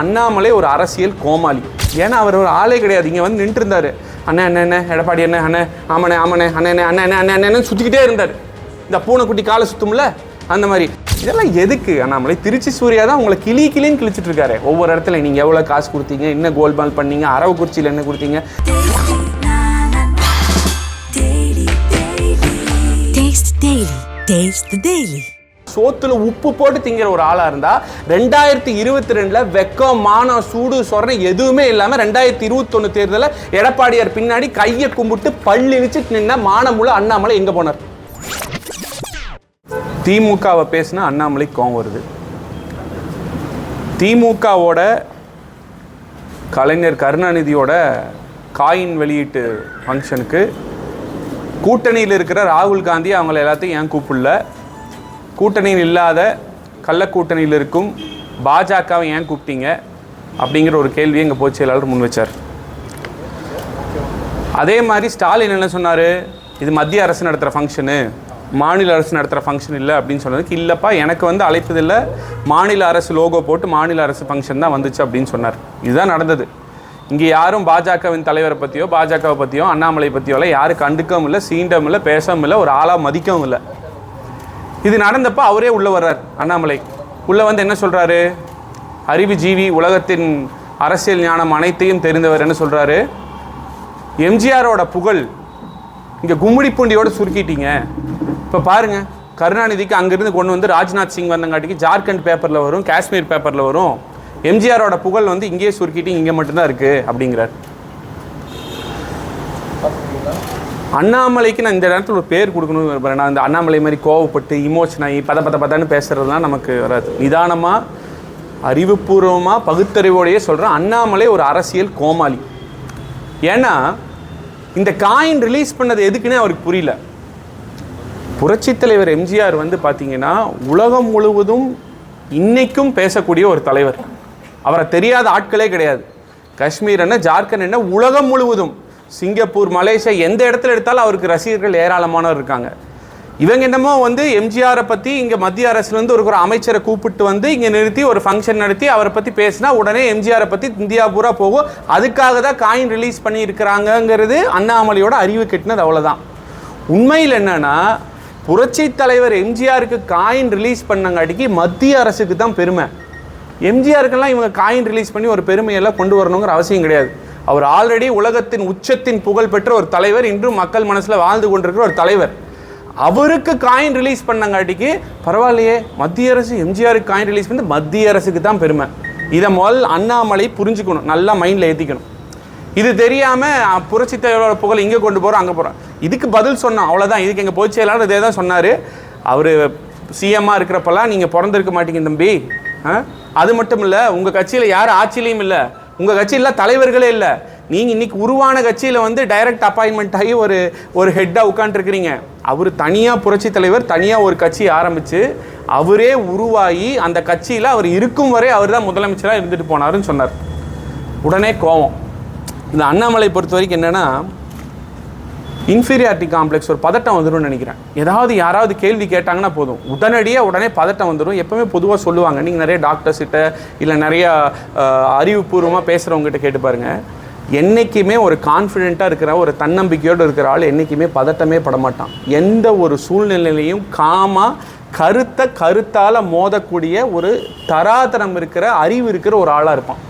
அண்ணாமலை ஒரு அரசியல் கோமாளி. ஏன்னா அவர் ஒரு ஆளே கிடையாது. இங்கே வந்து நின்று இருந்தார் அண்ணன் அண்ணன் அண்ணன் எடப்பாடி அண்ணன் அண்ணன் ஆமண்ணே ஆமண்ணே அண்ணன் அண்ணன் அண்ணன் அண்ணன் அண்ணன் சுற்றிக்கிட்டே இருந்தார். இந்த பூனைக்குட்டி காலை சுற்றும்ல அந்த மாதிரி. இதெல்லாம் எதுக்கு? அண்ணாமலை திருச்சி சூர்யா தான் உங்களை கிளி கிளின்னு கிழிச்சிட்டு இருக்காரு. ஒவ்வொரு இடத்துல நீங்கள் எவ்வளோ காசு கொடுத்தீங்க என்ன கோல்பால் பண்ணீங்க அரவக்குறிச்சியில் என்ன கொடுத்தீங்க? Taste the Daily. சோத்துல உப்பு போட்டு திங்கிற ஒரு ஆளா இருந்தா ரெண்டாயிரத்தி இருபத்தி ரெண்டுல வெக்கம் மானம் சூடு சொரணை எதுவுமே இல்லாம ரெண்டாயிரத்தி இருபத்தொன்னு தேர்தலில் எடப்பாடியார் பின்னாடி கையை கும்பிட்டு பல்லிழிச்சு நின்ன மானமுள்ள அண்ணாமலை எங்க போனார்? திமுகவை பேசினா அண்ணாமலை கோவம் வருது. திமுகவோட கலைஞர் கருணாநிதியோட காயின் வெளியீட்டு ஃபங்க்ஷனுக்கு கூட்டணியில் இருக்கிற ராகுல் காந்தி அவங்கள எல்லாத்தையும் ஏன் கூப்பிடல? கூட்டணியில் இல்லாத கள்ள கூட்டணியில் இருக்கும் பாஜகவை ஏன் கூப்பிட்டீங்க அப்படிங்கிற ஒரு கேள்வியை எங்கள் பொதுச் செயலாளர் முன் வச்சார். அதே மாதிரி ஸ்டாலின் என்ன சொன்னார்? இது மத்திய அரசு நடத்துகிற ஃபங்க்ஷனு மாநில அரசு நடத்துகிற ஃபங்க்ஷன் இல்லை அப்படின்னு சொன்னதுக்கு இல்லைப்பா எனக்கு வந்து அழைப்பதில்லை மாநில அரசு லோகோ போட்டு மாநில அரசு ஃபங்க்ஷன் தான் வந்துச்சு அப்படின்னு சொன்னார். இதுதான் நடந்தது. இங்கே யாரும் பாஜகவின் தலைவரை பற்றியோ பாஜகவை பற்றியோ அண்ணாமலை பற்றியோலாம் யாரும் கண்டுக்கவும் இல்லை சீண்டவும் இல்லை பேசவும் இல்லை ஒரு ஆளாக மதிக்கவும் இல்லை. இது நடந்தப்ப அவரே உள்ளே வர்றார் அண்ணாமலை. உள்ளே வந்து என்ன சொல்கிறாரு அறிவுஜீவி உலகத்தின் அரசியல் ஞானம் அனைத்தையும் தெரிந்தவர் என்ன சொல்கிறாரு எம்ஜிஆரோட புகழ் இங்கே கும்மிடி பூண்டியோடு சுருக்கிட்டீங்க. இப்போ பாருங்க கருணாநிதிக்கு அங்கேருந்து கொண்டு வந்து ராஜ்நாத் சிங் வந்தங்காட்டிக்கு ஜார்க்கண்ட் பேப்பரில் வரும் காஷ்மீர் பேப்பரில் வரும். எம்ஜிஆரோட புகழ் வந்து இங்கேயே சுருக்கிட்டு இங்கே மட்டும்தான் இருக்குது அப்படிங்கிறார். அண்ணாமலைக்கு நான் இந்த இடத்துல ஒரு பேர் கொடுக்கணும்னு விரும்புகிறேன் நான் இந்த அண்ணாமலை மாதிரி கோவப்பட்டு இமோஷன் ஆகி பத பத பதான்னு பேசுகிறதுலாம் நமக்கு வராது. நிதானமாக அறிவுபூர்வமாக பகுத்தறிவோடையே சொல்கிறேன் அண்ணாமலை ஒரு அரசியல் கோமாளி. ஏன்னா இந்த காயின் ரிலீஸ் பண்ணது எதுக்குன்னே அவருக்கு புரியல. புரட்சித் தலைவர் எம்ஜிஆர் வந்து பார்த்தீங்கன்னா உலகம் முழுவதும் இன்னைக்கும் பேசக்கூடிய ஒரு தலைவர். அவரை தெரியாத ஆட்களே கிடையாது. காஷ்மீர் என்ன ஜார்க்கண்ட் என்ன உலகம் முழுவதும். சிங்கப்பூர் மலேசியா எந்த இடத்துல எடுத்தாலும் அவருக்கு ரசிகர்கள் ஏராளமானவர் இருக்காங்க. இவங்க என்னமோ வந்து எம்ஜிஆரை பற்றி இங்கே மத்திய அரசுலேருந்து ஒரு ஒரு அமைச்சரை கூப்பிட்டு வந்து இங்கே நிறுத்தி ஒரு ஃபங்க்ஷன் நடத்தி அவரை பற்றி பேசினா உடனே எம்ஜிஆரை பற்றி இந்தியா பூரா போகும். அதுக்காக தான் காயின் ரிலீஸ் பண்ணியிருக்கிறாங்கங்கிறது அண்ணாமலையோட அறிவு கெட்டினது அவ்வளோதான் உண்மையில் என்னென்னா புரட்சி தலைவர் எம்ஜிஆருக்கு காயின் ரிலீஸ் பண்ணங்காட்டிக்கு மத்திய அரசுக்கு தான் பெருமை. எம்ஜிஆருக்கெல்லாம் இவங்க காயின் ரிலீஸ் பண்ணி ஒரு பெருமையெல்லாம் கொண்டு வரணுங்கிற அவசியம் கிடையாது. அவர் ஆல்ரெடி உலகத்தின் உச்சத்தின் புகழ் பெற்ற ஒரு தலைவர். இன்றும் மக்கள் மனசில் வாழ்ந்து கொண்டிருக்கிற ஒரு தலைவர். அவருக்கு காயின் ரிலீஸ் பண்ணங்காட்டிக்கு பரவாயில்லையே மத்திய அரசு எம்ஜிஆருக்கு காயின் ரிலீஸ் பண்ணி மத்திய அரசுக்கு தான் பெருமை. இதை முதல் அண்ணாமலை புரிஞ்சுக்கணும் நல்லா மைண்டில் ஏற்றிக்கணும் இது தெரியாமல் புரட்சி தலைவரோட புகழ் இங்கே கொண்டு போகிறோம் அங்கே போகிறோம் இதுக்கு பதில் சொன்னோம் அவ்வளோதான் இதுக்கு எங்கள் பொதுச் செயலாளர் இதே தான் சொன்னார். அவர் சிஎம்மாக இருக்கிறப்பெல்லாம் நீங்கள் பிறந்திருக்க மாட்டீங்க தம்பி. ஆ? அது மட்டும் இல்லை உங்கள் கட்சியில் யார் ஆட்சியிலையும் இல்லை உங்கள் கட்சியில் தலைவர்களே இல்லை. நீங்கள் இன்றைக்கி உருவான கட்சியில் வந்து டைரக்ட் அப்பாயின்மெண்ட் ஆகி ஒரு ஒரு ஹெட்டாக உட்காந்துருக்கிறீங்க அவர் தனியாக புரட்சி தலைவர் தனியாக ஒரு கட்சி ஆரம்பித்து அவரே உருவாகி அந்த கட்சியில் அவர் இருக்கும் வரை அவர் தான் முதலமைச்சராக இருந்துட்டு போனாருன்னு சொன்னார். உடனே கோவம். இந்த அண்ணாமலை பொறுத்த வரைக்கும் என்னென்னா இன்ஃபீரியாரிட்டி காம்ப்ளெக்ஸ் ஒரு பதட்டம் வந்துடும் நினைக்கிறேன். ஏதாவது யாராவது கேள்வி கேட்டாங்கன்னா போதும். உடனடியாக உடனே பதட்டம் வந்துடும் எப்பவுமே பொதுவாக சொல்லுவாங்க. நீங்கள் நிறைய டாக்டர்ஸ்கிட்ட இல்லை நிறைய அறிவுபூர்வமாக பேசுகிறவங்ககிட்ட கேட்டு பாருங்கள் என்றைக்குமே ஒரு கான்ஃபிடெண்ட்டாக இருக்கிற ஒரு தன்னம்பிக்கையோடு இருக்கிற ஆள் என்றைக்குமே பதட்டமே படமாட்டான் எந்த ஒரு சூழ்நிலையிலையும் காமாக கருத்தை கருத்தால் மோதக்கூடிய ஒரு தராதரம் இருக்கிற அறிவு இருக்கிற ஒரு ஆளாக இருப்பான்.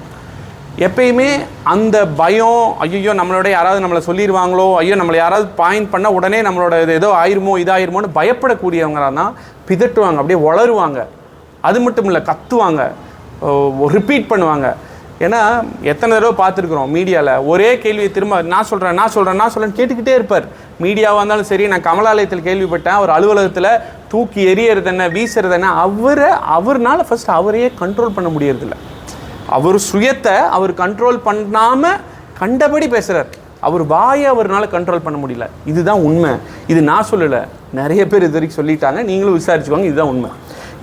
எப்பயுமே அந்த பயம் ஐயோ நம்மளோட யாராவது நம்மளை சொல்லிடுவாங்களோ ஐயோ நம்மளை யாராவது பாயிண்ட் பண்ணால் உடனே நம்மளோட இது ஏதோ ஆயிருமோ இதாயிருமோன்னு பயப்படக்கூடியவங்க தான் பிதட்டுவாங்க அப்படியே வளருவாங்க. அது மட்டும் இல்லை கத்துவாங்க. ரிப்பீட் பண்ணுவாங்க. ஏன்னா எத்தனை தடவை பார்த்துருக்குறோம் மீடியாவில் ஒரே கேள்வியை திரும்ப நான் சொல்கிறேன் நான் சொல்கிறேன் நான் சொல்கிறேன் கேட்டுக்கிட்டே இருப்பார். மீடியாவாக இருந்தாலும் சரி நான் கமலாலயத்தில் கேள்விப்பட்டேன் அவர் அலுவலகத்தில் தூக்கி எறியறது என்ன வீசுறது என்ன அவரை அவர்னால ஃபஸ்ட்டு அவரையே கண்ட்ரோல் பண்ண முடியறதில்ல. அவர் சுயத்தை அவர் கண்ட்ரோல் பண்ணாமல் கண்டபடி பேசுகிறார் அவர் வாயை அவர்னால கண்ட்ரோல் பண்ண முடியல. இதுதான் உண்மை. இது நான் சொல்லலை. நிறைய பேர் இது வரைக்கும் சொல்லிட்டாங்க. நீங்களும் விசாரிச்சுக்கோங்க. இதுதான் உண்மை.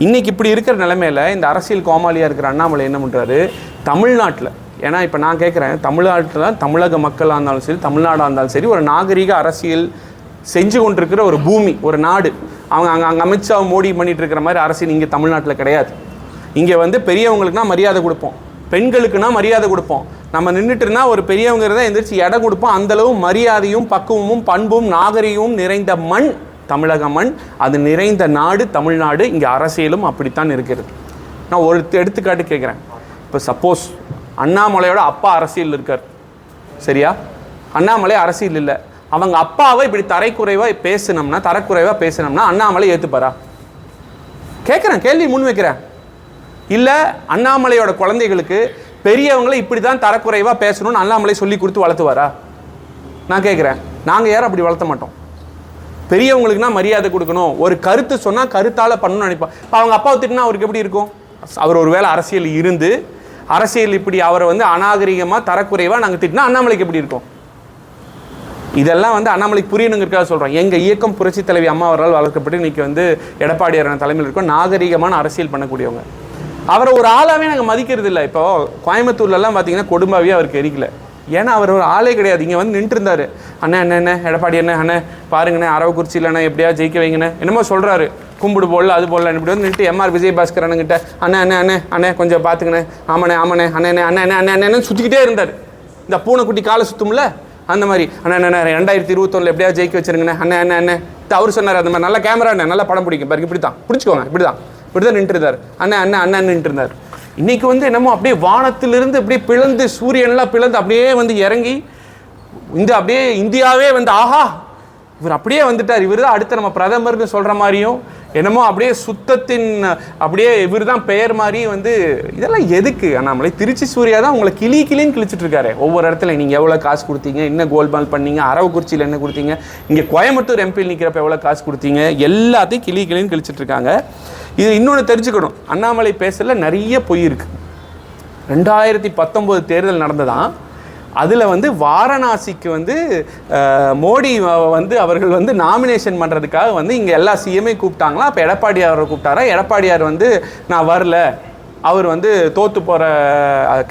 இன்றைக்கி இப்படி இருக்கிற நிலமையில் இந்த அரசியல் கோமாளியாக இருக்கிற அண்ணாமலை என்ன பண்ணுறாரு தமிழ்நாட்டில். ஏன்னா இப்போ நான் கேட்குறேன் தமிழ்நாட்டில் தமிழக மக்களாக இருந்தாலும் சரி தமிழ்நாடாக இருந்தாலும் சரி ஒரு நாகரீக அரசியல் செஞ்சு கொண்டிருக்கிற ஒரு பூமி ஒரு நாடு. அவங்க அங்கே அங்கே அமித்ஷா மோடி பண்ணிட்டு இருக்கிற மாதிரி அரசியல் இங்கே தமிழ்நாட்டில் கிடையாது. இங்கே வந்து பெரியவங்களுக்குனா மரியாதை கொடுப்போம். பெண்களுக்குனா மரியாதை கொடுப்போம். நம்ம நின்றுட்டுனா ஒரு பெரியவங்க இருந்தால் எந்திரிச்சு இடம் கொடுப்போம். அந்தளவு மரியாதையும் பக்குவமும் பண்பும் நாகரிகமும் நிறைந்த மண் தமிழக மண் அது நிறைந்த நாடு தமிழ்நாடு இங்கே அரசியலும் அப்படித்தான் இருக்கிறது. நான் ஒரு எடுத்துக்காட்டு கேட்குறேன். இப்போ சப்போஸ் அண்ணாமலையோட அப்பா அரசியல் இருக்கார். சரியா? அண்ணாமலை அரசியல் இல்லை. அவங்க அப்பாவை இப்படி தரைக்குறைவாக பேசினோம்னா தரக்குறைவாக பேசினோம்னா அண்ணாமலை ஏற்றுப்பாரா கேட்குறேன் கேள்வி முன் வைக்கிறேன். இல்லை அண்ணாமலையோட குழந்தைகளுக்கு பெரியவங்களை இப்படி தான் தரக்குறைவாக பேசணும்னு அண்ணாமலை சொல்லி கொடுத்து வளர்த்துவாரா? நான் கேட்குறேன் நாங்கள் யாரும் அப்படி வளர்த்த மாட்டோம். பெரியவங்களுக்குனா மரியாதை கொடுக்கணும். ஒரு கருத்து சொன்னால் கருத்தால் பண்ணணும்னு நினைப்போம். இப்போ அவங்க அப்பாவை திட்டினா அவருக்கு எப்படி இருக்கும்? அவர் ஒரு வேளை அரசியல் இருந்து அரசியல் இப்படி அவரை வந்து அநாகரிகமாக தரக்குறைவாக நாங்கள் திட்டினா அண்ணாமலைக்கு எப்படி இருக்கும்? இதெல்லாம் வந்து அண்ணாமலைக்கு புரியணுங்கிறதுக்காக சொல்கிறோம் எங்கள் இயக்கம் புரட்சி தலைவி அம்மா அவரால் வளர்க்கப்பட்டு இன்னைக்கு வந்து எடப்பாடியார் தலைமையில் இருக்கோம். நாகரிகமான அரசியல் பண்ணக்கூடியவங்க. அவரை ஒரு ஆளாகவே நாங்கள் மதிக்கிறது இல்லை இப்போ கோயம்புத்தூர்லலாம் பார்த்தீங்கன்னா கொடும்பாவே அவருக்கு எரிக்கல ஏன்னா அவர் ஒரு ஆளே கிடையாது இங்கே வந்து நின்றுருந்தாரு அண்ணா என்ன என்ன எடப்பாடி என்ன அண்ணே பாருங்கண்ணே அரவக்குறிச்சி இல்லைண்ணே எப்படியா ஜெயிக்க வைங்கண்ணே என்னமோ சொல்கிறாரு கும்பிடு போடல அது போடல இப்படி வந்து நின்று எம்ஆர் விஜயபாஸ்கர் அண்ணங்கிட்ட அண்ணே அண்ணே அண்ணே அண்ணே கொஞ்சம் பார்த்துக்கண்ணே ஆமாண்ணே ஆமாண்ணே அண்ணே அண்ணே அண்ணே அண்ணே அண்ணே சுற்றிக்கிட்டே இருந்தார் இந்த பூனைக்குட்டி காலை சுற்றும்ல அந்த மாதிரி அண்ணா அண்ணா ரெண்டாயிரத்தி இருபத்தொன்னில் எப்படியா ஜெயிக்க வச்சிருங்கண்ணே அண்ணே அண்ணே அண்ணே அவர் சொன்னார் அந்த மாதிரி நல்ல கேமரா அண்ணே நல்லா படம் பிடிக்கும் பாருங்க இப்படி தான் பிடிச்சிக்கோங்க இப்படி தான் இப்படி தான் நின்றுருந்தார். அண்ணா அண்ணா நின்றுருந்தார். அண்ணன் வந்து என்னமோ அப்படியே வானத்திலிருந்து அப்படியே பிளந்து சூரியன்லாம் பிளந்து அப்படியே வந்து இறங்கி இந்த அப்படியே இந்தியாவே வந்து ஆஹா இவர் அப்படியே வந்துட்டார். இவர் தான் அடுத்த நம்ம பிரதமர்னு சொல்கிற மாதிரியும் என்னமோ அப்படியே சுத்தத்தின் அப்படியே இவர் தான் பெயர் மாதிரி வந்து இதெல்லாம் எதுக்கு? அண்ணாமலை திருச்சி சூர்யா தான் உங்களை கிளி கிளின்னு கிழிச்சிட்டு இருக்காரு. ஒவ்வொரு இடத்துல நீங்கள் எவ்வளோ காசு கொடுத்தீங்க என்ன கோல்மால் பண்ணீங்க அரவக்குறிச்சியில் என்ன கொடுத்தீங்க இங்கே கோயம்புத்தூர் எம்பியில் நிற்கிறப்ப எவ்வளோ காசு கொடுத்தீங்க எல்லாத்தையும் கிளி கிளின்னு கிழிச்சிட்டு இருக்காங்க. இது இன்னொன்று தெரிஞ்சுக்கணும். அண்ணாமலை பேசல நிறைய பொய் இருக்குது ரெண்டாயிரத்தி பத்தொம்போது தேர்தல் நடந்ததான். அதில் வந்து வாரணாசிக்கு வந்து மோடி வந்து அவர்கள் வந்து நாமினேஷன் பண்ணுறதுக்காக வந்து இங்கே எல்லா சிஎம்ஐ கூப்பிட்டாங்களா? அப்போ எடப்பாடியாரை அவரை கூப்பிட்டாரா? எடப்பாடியார் வந்து நான் வரல. அவர் வந்து தோற்று போகிற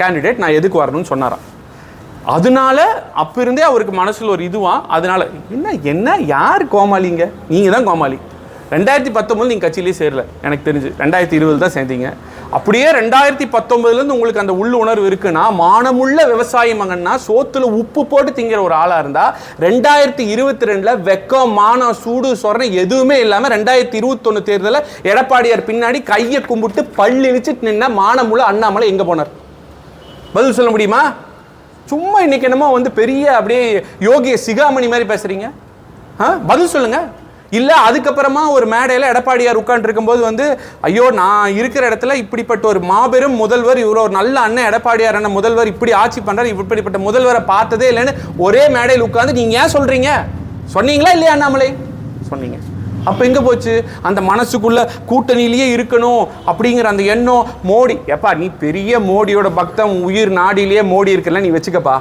கேண்டிடேட் நான் எதுக்கு வரணும்னு சொன்னாராம். அதனால அப்போ இருந்தே அவருக்கு மனசில் ஒரு இதுவாக அதனால என்ன என்ன? யார் கோமாளிங்க? நீங்கள் தான் கோமாளி. ரெண்டாயிரத்தி பத்தொம்பது நீங்கள் கட்சியிலே சேரல. எனக்கு தெரிஞ்சு. ரெண்டாயிரத்தி இருபது தான் சேர்ந்தீங்க. அப்படியே ரெண்டாயிரத்தி பத்தொம்பதுலேருந்து உங்களுக்கு அந்த உள்ளுணர்வு இருக்குன்னா மானமுள்ள விவசாயி மகன்னா சோத்துல உப்பு போட்டு திங்கிற ஒரு ஆளாக இருந்தால் ரெண்டாயிரத்தி இருபத்தி ரெண்டில் வெக்கம் மானம் சூடு சொரணை எதுவுமே இல்லாமல் ரெண்டாயிரத்தி இருபத்தொன்னு தேர்தலில் எடப்பாடியார் பின்னாடி கையை கும்பிட்டு பள்ளி நின்ன மானமுள்ள அண்ணாமலை எங்கே போனார்? பதில் சொல்ல முடியுமா? சும்மா இன்னைக்கு என்னமோ வந்து பெரிய அப்படியே யோகிய சிகாமணி மாதிரி பேசுறீங்க. ஆ? பதில் சொல்லுங்கள் இல்லை அதுக்கப்புறமா ஒரு மேடையில் எடப்பாடியார் உட்காந்துருக்கும்போது வந்து ஐயோ நான் இருக்கிற இடத்துல இப்படிப்பட்ட ஒரு மாபெரும் முதல்வர் இவ்வளோ ஒரு நல்ல அண்ணன் எடப்பாடியார் அண்ணன் முதல்வர் இப்படி ஆட்சி பண்ணுறாரு இப்படிப்பட்ட முதல்வரை பார்த்ததே இல்லைன்னு ஒரே மேடையில் உட்காந்து நீங்கள் ஏன் சொல்கிறீங்க சொன்னீங்களா இல்லையா அண்ணாமலை? சொன்னீங்க. அப்போ எங்கே போச்சு? அந்த மனசுக்குள்ள கூட்டணியிலேயே இருக்கணும் அப்படிங்கிற அந்த எண்ணம் மோடி எப்பா நீ பெரிய மோடியோட பக்தம் உயிர் நாடியிலேயே மோடி இருக்குல்ல நீ வச்சுக்கப்பா.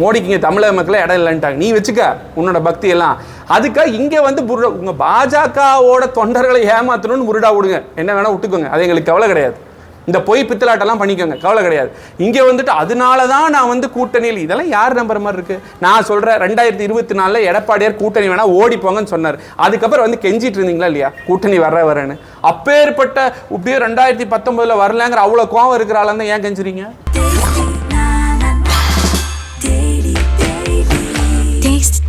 மோடிக்கு இங்கே தமிழக மக்களை இடம் இல்லைன்ட்டாங்க. நீ வச்சுக்க உன்னோட பக்தி எல்லாம் அதுக்காக இங்கே வந்து புருடா உங்கள் பாஜகவோட தொண்டர்களை ஏமாத்தணும்னு புருடா விடுங்க. என்ன வேணால் விட்டுக்கோங்க. அது எங்களுக்கு கவலை கிடையாது. இந்த பொய் பித்தலாட்டெல்லாம் பண்ணிக்கோங்க. கவலை கிடையாது. இங்கே வந்துட்டு அதனால தான் நான் வந்து கூட்டணியில் இதெல்லாம் யார் நம்புற மாதிரி இருக்கு? நான் சொல்கிறேன் ரெண்டாயிரத்தி இருபத்தி நாலில் எடப்பாடியார் கூட்டணி வேணா ஓடி போங்கன்னு சொன்னார். அதுக்கப்புறம் வந்து கெஞ்சிட்டு இருந்தீங்களா இல்லையா? கூட்டணி வர வரேன்னு. அப்பேற்பட்ட இப்படியே ரெண்டாயிரத்தி பத்தொன்பதுல வரலங்கிற அவ்வளோ கோவம் இருக்கிற ஆளா ஏன் கெஞ்சுறீங்க?